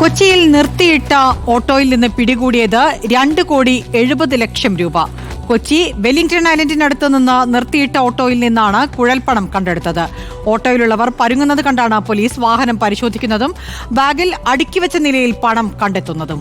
കൊച്ചിയിൽ നിർത്തിയിട്ട ഓട്ടോയിൽ നിന്ന് പിടികൂടിയത് രണ്ട് കോടി എഴുപത് ലക്ഷം രൂപ. കൊച്ചി വെല്ലിംഗ്ടൺ ഐലൻഡിനടുത്ത് നിന്ന് നിർത്തിയിട്ട ഓട്ടോയിൽ നിന്നാണ് കുഴൽപ്പണം കണ്ടെടുത്തത്. ഓട്ടോയിലുള്ളവർ പരുങ്ങുന്നത് കണ്ടാണ് പോലീസ് വാഹനം പരിശോധിക്കുന്നതും ബാഗിൽ അടുക്കിവെച്ച നിലയിൽ പണം കണ്ടെത്തുന്നതും.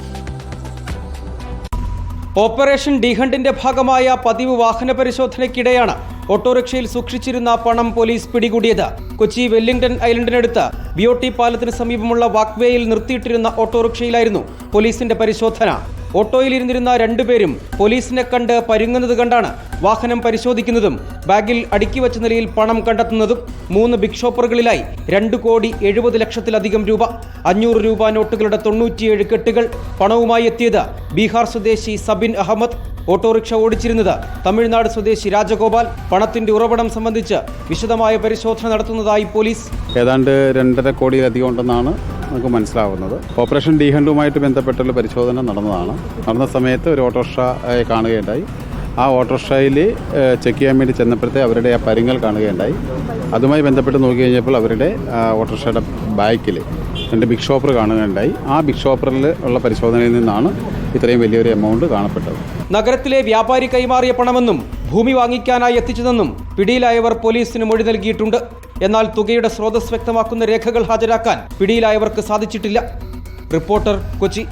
ഓപ്പറേഷൻ ഡിഹണ്ടിന്റെ ഭാഗമായ പതിവ് വാഹന പരിശോധനയ്ക്കിടെയാണ് ഓട്ടോറിക്ഷയിൽ സൂക്ഷിച്ചിരുന്ന പണം പോലീസ് പിടികൂടിയത്. കൊച്ചി വെല്ലിംഗ്ടൺ ഐലൻഡിനടുത്ത് ബി ഒ ടി പാലത്തിന് സമീപമുള്ള വാക്വേയിൽ നിർത്തിയിട്ടിരുന്ന ഓട്ടോറിക്ഷയിലായിരുന്നു പോലീസിന്റെ പരിശോധന. ഓട്ടോയിലിരുന്നിരുന്ന രണ്ടുപേരും പോലീസിനെ കണ്ട് പരുങ്ങുന്നത് കണ്ടാണ് വാഹനം പരിശോധിക്കുന്നതും ബാഗിൽ അടുക്കി വച്ച നിലയിൽ പണം കണ്ടെത്തുന്നതും മൂന്ന് ബിഗ് ഷോപ്പറുകളിലായി രണ്ട് കോടി എഴുപത് ലക്ഷത്തിലധികം രൂപ അഞ്ഞൂറ് രൂപ നോട്ടുകളുടെ തൊണ്ണൂറ്റിയേഴ് കെട്ടുകൾ പണവുമായി എത്തിയത് ബീഹാർ സ്വദേശി സബിൻ അഹമ്മദ്. ഓട്ടോറിക്ഷ ഓടിച്ചിരുന്നത് തമിഴ്നാട് സ്വദേശി രാജഗോപാൽ. പണത്തിന്റെ ഉറവിടം സംബന്ധിച്ച് വിശദമായ പരിശോധന നടത്തുന്നതായി പോലീസ്. ഏതാണ്ട് രണ്ടര കോടിയിലധികം ഉണ്ടെന്നാണ് നമുക്ക് മനസ്സിലാവുന്നത്. ഓപ്പറേഷൻ ഡി ഹണ്ടുമായിട്ട് ബന്ധപ്പെട്ടുള്ള പരിശോധന നടന്നതാണ്. നടന്ന സമയത്ത് ഒരു ഓട്ടോറിക്ഷയെ കാണുകയുണ്ടായി. ആ ഓട്ടോറിക്ഷയിൽ ചെക്ക് ചെയ്യാൻ വേണ്ടി ചെന്നപ്പോഴത്തെ അവരുടെ ആ പരുങ്ങൽ കാണുകയുണ്ടായി. അതുമായി ബന്ധപ്പെട്ട് നോക്കി കഴിഞ്ഞപ്പോൾ അവരുടെ ഓട്ടോറിക്ഷയുടെ ബാക്കിൽ രണ്ട് ബിഗ് ഷോപ്പർ കാണുകയുണ്ടായി. ആ ബിഗ് ഷോപ്പറിൽ ഉള്ള പരിശോധനയിൽ നിന്നാണ് ഇത്രയും വലിയൊരു എമൗണ്ട് കാണപ്പെട്ടത്. നഗരത്തിലെ വ്യാപാരി കൈമാറിയ പണമെന്നും ഭൂമി വാങ്ങിക്കാനായി എത്തിച്ചതെന്നും പിടിയിലായവർ പോലീസിന് മൊഴി നൽകിയിട്ടുണ്ട്. എന്നാൽ തുകയുടെ സ്രോതസ് വ്യക്തമാക്കുന്ന രേഖകൾ ഹാജരാക്കാൻ പിടിയിലായവർക്ക് സാധിച്ചിട്ടില്ല. റിപ്പോർട്ടർ കൊച്ചി.